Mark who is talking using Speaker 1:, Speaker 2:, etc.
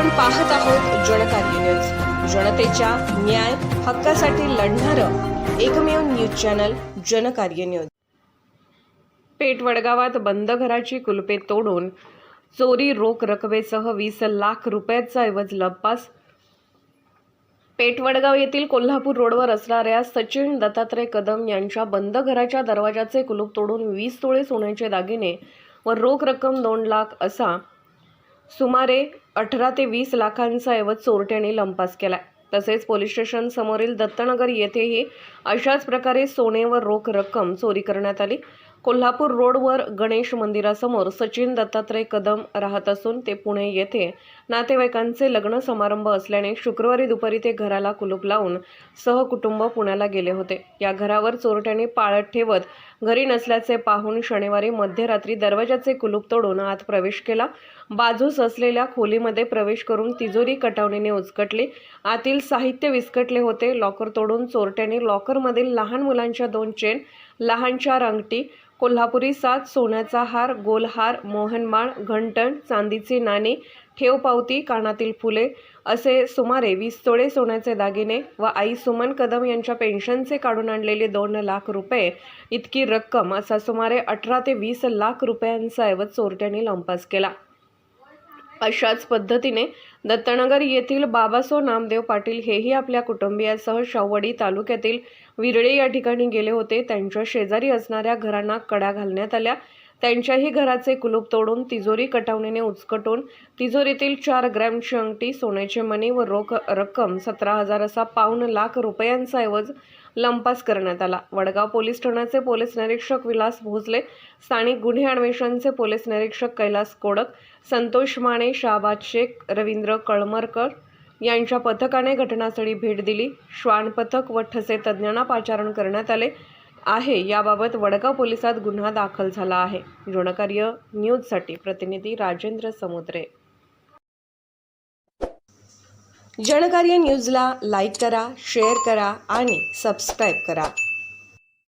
Speaker 1: आपण पाहत आहोत जनकार्य न्यूज जनतेच्या न्याय हक्कासाठी लढणारं एकमेव news channel Jankarya news Peth वडगावात बंद घराची कुलपे तोडून चोरी रोख रकमेसह वीस लाख रुपयाचा ऐवज लंपास. पेटवडगाव येथील कोल्हापूर रोडवर असणाऱ्या सचिन दत्तात्रय कदम यांच्या बंद घराच्या दरवाजाचे कुलूप तोडून वीस तोळे सोन्याचे दागिने व रोख रक्कम दोन लाख असा सुमारे अठरा ते वीस लाखांचा ऐवज चोरट्याने लंपास केला तसेच पोलीस स्टेशन समोरील दत्तनगर येथेही अशाच प्रकारे सोने व रोख रक्कम चोरी करण्यात आली. कोल्हापूर रोडवर गणेश मंदिरासमोर सचिन दत्तात्रय कदम राहत असून ते पुणे येथे नातेवाईकांचे लग्न समारंभ असल्याने शुक्रवारी दुपारी ते घराला कुलूप लावून सहकुटुंब पुण्याला गेले होते. या घरावर चोरट्याने पाळत ठेवत घरी नसल्याचे पाहून शनिवारी मध्यरात्री दरवाजाचे कुलूप तोडून आत प्रवेश केला. बाजूस असलेल्या खोलीमध्ये प्रवेश करून तिजोरी कटावणीने उचकटली. आतील साहित्य विस्कटले होते. लॉकर तोडून चोरट्याने लॉकरमधील लहान मुलांच्या दोन चेन लहानशा रांगटी कोल्हापुरी सात सोन्याचा हार गोलहार मोहनमाळ घंटण चांदीची नाणी ठेवपावती कानातील फुले असे सुमारे वीस तोळे सोन्याचे दागिने व आई सुमन कदम यांच्या पेन्शनचे काढून आणलेले दोन लाख रुपये इतकी रक्कम असा सुमारे अठरा ते वीस लाख रुपयांचा ऐवज चोरट्यांनी लंपास केला. अशाच पद्धतीने दत्तनगर येथील बाबासो नामदेव पाटील हेही आपल्या कुटुंबियासह शाहवाडी तालुक्यातील विरळे या ठिकाणी गेले होते. त्यांच्या शेजारी असणाऱ्या घरांना कडा घालण्यात आल्या. त्यांच्याही घराचे कुलूप तोडून तिजोरी कटावणीने उचकटून तिजोरीतील चार ग्रॅमची अंगठी सोन्याचे मणी व रोख रक्कम सतरा हजार असा पाऊण लाख रुपयांचा ऐवज लंपास करण्यात आला. वडगाव पोलीस ठाण्याचे पोलीस निरीक्षक विलास भोसले स्थानिक गुन्हे अन्वेषणचे पोलीस निरीक्षक कैलास कोडक संतोष माने शाहबाज शेख रवींद्र कळमरकर यांच्या पथकाने घटनास्थळी भेट दिली. श्वान पथक व ठसे तज्ज्ञांना पाचारण करण्यात आले. आहे. याबाबत वडगाव पोलिसात गुन्हा दाखल झाला आहे. जनकार्य न्यूजसाठी प्रतिनिधी राजेंद्र समुद्रे. जनकार्य न्यूजला लाईक करा शेअर करा आणि सबस्क्राईब करा.